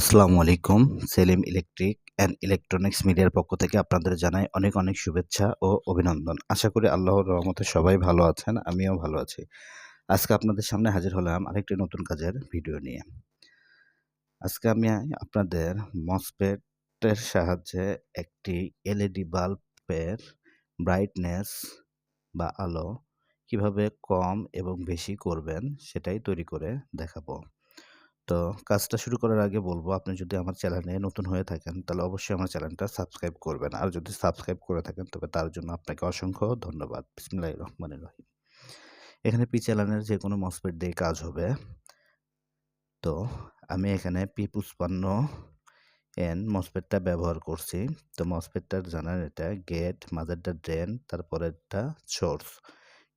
আসসালামু আলাইকুম। Selim electric and electronics মিডিয়ার পক্ষ থেকে আপনাদের জানাই অনেক অনেক শুভেচ্ছা ও অভিনন্দন। আশা করি আল্লাহর রহমতে সবাই ভালো আছেন, আমিও ভালো আছি। আজকে আপনাদের সামনে হাজির হলাম আরেকটি নতুন কাজের ভিডিও নিয়ে। আজকে আমি আপনাদের মসপেটের সাহায্যে একটি এলইডি বাল্বের ব্রাইটনেস বা আলো কীভাবে কম এবং বেশি করবেন সেটাই তৈরি করে দেখাবো। তো কাজটা শুরু করার আগে বলব, আপনি যদি আমার চ্যানেলে নতুন হয়ে থাকেন, তাহলে অবশ্যই আমার চ্যানেলটা সাবস্ক্রাইব করবেন। আর যদি সাবস্ক্রাইব করে থাকেন, তবে তার জন্য আপনাকে অসংখ্য ধন্যবাদ। বিসমিল্লাহ রহমান রহিম। এখানে পি চ্যানেলের যে কোনো মসপেট দিয়ে কাজ হবে। তো আমি এখানে পি পুষ্পান্ন এন মসপেটটা ব্যবহার করছি। তো মসপেটটার জানার এটা গেট মাঝেরটা ড্রেন তারপরেরটা সোর্স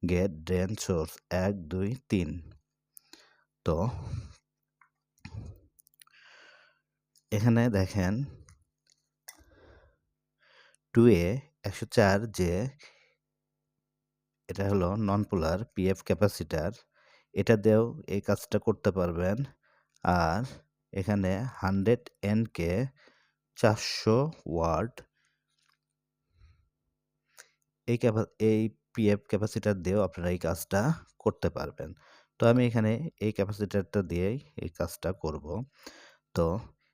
গেট ড্রেন সোর্স এক, দুই, তিন। তো এখানে দেখেন টু এ একশো চার যে এটা হলো নন পোলার পিএফ ক্যাপাসিটার এটা দিয়েও এই কাজটা করতে পারবেন। আর এখানে হান্ড্রেড এনকে চারশো ওয়ার্ড এই ক্যাপা এই পিএফ ক্যাপাসিটার দিয়েও আপনারা এই কাজটা করতে পারবেন। তো আমি এখানে এই ক্যাপাসিটারটা দিয়েই এই কাজটা করব। তো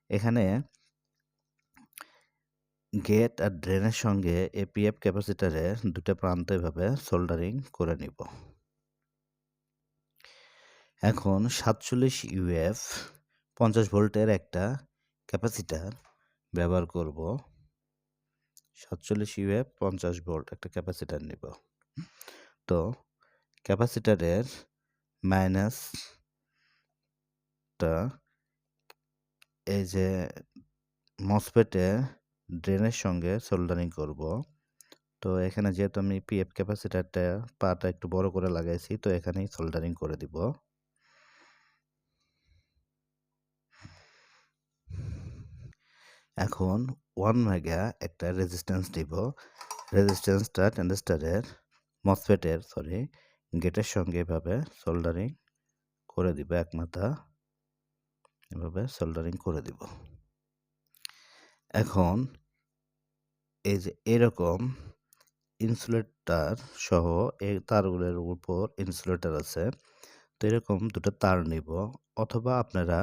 এখানে গেট আর ড্রেনের সঙ্গে এপিএফ ক্যাপাসিটারে দুটো প্রান্ত এভাবে সোল্ডারিং করে নিব। এখন সাতচল্লিশ ইউএফ পঞ্চাশ ভোল্টের একটা ক্যাপাসিটার ব্যবহার করব। সাতচল্লিশ ইউএফ পঞ্চাশ ভোল্ট একটা ক্যাপাসিটার নিব। তো ক্যাপাসিটারের মাইনাসটা এই যে মসপেটে ড্রেনের সঙ্গে সোল্ডারিং করব। তো এখানে যেহেতু আমি পিএফ ক্যাপাসিটারটা পাটা একটু বড় করে লাগাইছি, তো এখানেই সোল্ডারিং করে দিব। এখন ওয়ান মেগা একটা রেজিস্ট্যান্স দিব। রেজিস্ট্যান্সটা ট্যান্ডেস্টারের মসফেটের সরি গেটের সঙ্গে এভাবে সোল্ডারিং করে দিব এক মাথা। এভাবে সোল্ডারিং করে দিব। এখন এই যে এরকম ইনসুলেটার সহ এই তারগুলোর উপর ইনসুলেটার আছে, তো এরকম দুটো তার নিব। অথবা আপনারা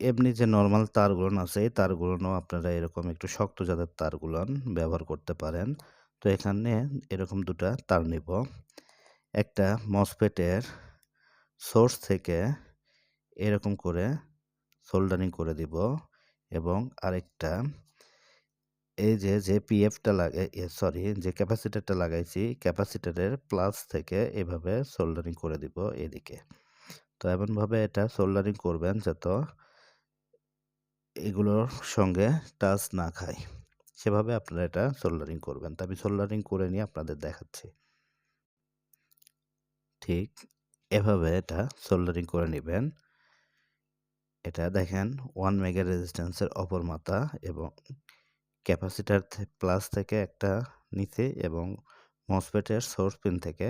এমনি যে নর্মাল তারগুলো আছে, এই তারগুলো আপনারা এরকম একটু শক্ত জাতের তারগুলো ব্যবহার করতে পারেন। তো এখানে এরকম দুটা তার নিব। একটা মসপেটের সোর্স থেকে এরকম করে সোল্ডারিং করে দিব এবং আরেকটা, এই যে যে পিএফটা লাগে সরি যে ক্যাপাসিটারটা লাগাইছি ক্যাপাসিটারের প্লাস থেকে এভাবে সোল্ডারিং করে দিব এদিকে। তো এমনভাবে এটা সোল্ডারিং করবেন যত এগুলোর সঙ্গে টাচ না খায়। সেভাবে আপনারা এটা সোল্ডারিং করবেন। তো আমি সোল্ডারিং করে নিয়ে আপনাদের দেখাচ্ছি। ঠিক এভাবে এটা সোল্ডারিং করে নেবেন। এটা দেখেন ওয়ান মেগা রেজিস্ট্যান্সের অপর মাথা এবং ক্যাপাসিটার প্লাস থেকে একটা নিচে এবং মসপেটের সোর্স পিন থেকে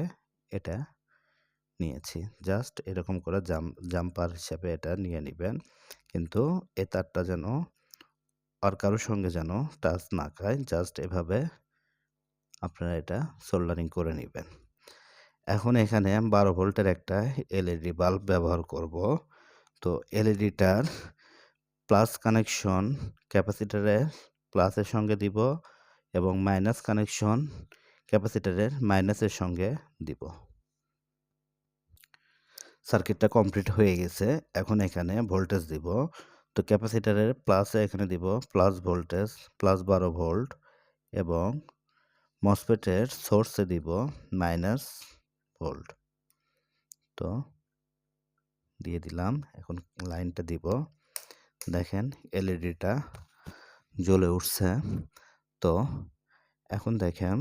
এটা নিয়েছি। জাস্ট এরকম করে জাম জাম্পার হিসাবে এটা নিয়ে নেবেন। কিন্তু এ তারটা যেন আর কারোর সঙ্গে যেন টাচ না খায় জাস্ট এভাবে আপনারা এটা সোল্ডারিং করে নেবেন। এখন এখানে বারো ভোল্টের একটা এলইডি বাল্ব ব্যবহার করব। তো এলইডিটার প্লাস কানেকশন ক্যাপাসিটারের প্লাসের সঙ্গে দিব এবং মাইনাস কানেকশন ক্যাপাসিটারের মাইনাসের সঙ্গে দিব। সার্কিটটা কমপ্লিট হয়ে গেছে, এখন এখানে ভোল্টেজ দিব। তো ক্যাপাসিটারের প্লাসে এখানে দিব প্লাস ভোল্টেজ প্লাস বারো ভোল্ট এবং মসপেটের সোর্সে দিব মাইনাস ভোল্ট তো দিয়ে দিলাম। এখন লাইনটা দিব। দেখেন, এলইডিটা জ্বলে উঠছে। তো এখন দেখেন,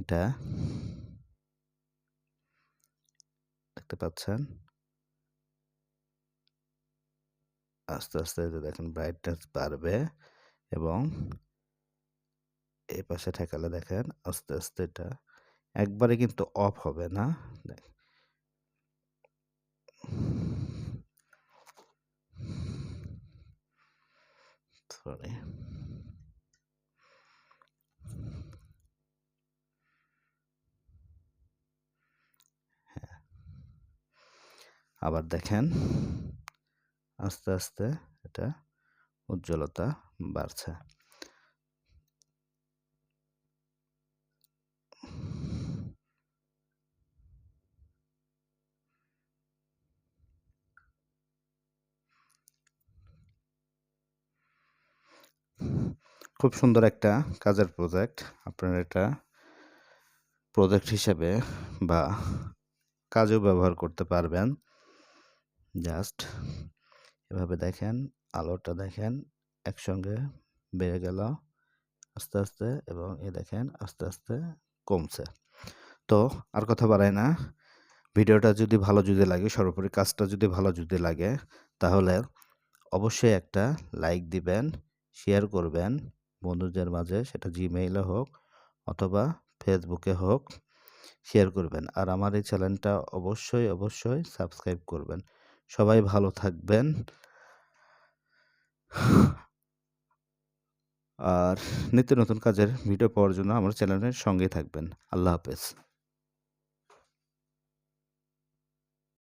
এটা দেখতে পাচ্ছেন? আস্তে আস্তে দেখেন ব্রাইটনেস বাড়বে এবং এই পাশে ঠেকালে দেখেন, আস্তে আস্তে এটা একবারে কিন্তু অফ হবে না। সরি হ্যাঁ। আবার দেখেন আস্তে আস্তে এটা উজ্জ্বলতা বাড়ছে। খুব সুন্দর একটা কাজের প্রজেক্ট আপনারা এটা প্রজেক্ট হিসেবে বা কাজেও ব্যবহার করতে পারবেন। জাস্ট এভাবে দেখেন, আলোটা দেখেন, একসঙ্গে বেড়ে গেল, আস্তে আস্তে এবং এ দেখেন, আস্তে আস্তে কমছে। তো আর কথা বাড়াই না, ভিডিওটা যদি ভালো যদি লাগে, সর্বোপরি কাজটা যদি ভালো যদি লাগে, তাহলে অবশ্যই একটা লাইক দিবেন শেয়ার করবেন বন্ধুদের মাঝে সেটা জিমেইলে হোক অথবা ফেসবুকে হোক শেয়ার করবেন। আর আমার এই চ্যানেলটা অবশ্যই অবশ্যই সাবস্ক্রাইব করবেন। সবাই ভালো থাকবেন। আর নিত্য নতুন কাজের ভিডিও পাওয়ার জন্য আমার চ্যানেলের সঙ্গে থাকবেন। আল্লাহ হাফেজ।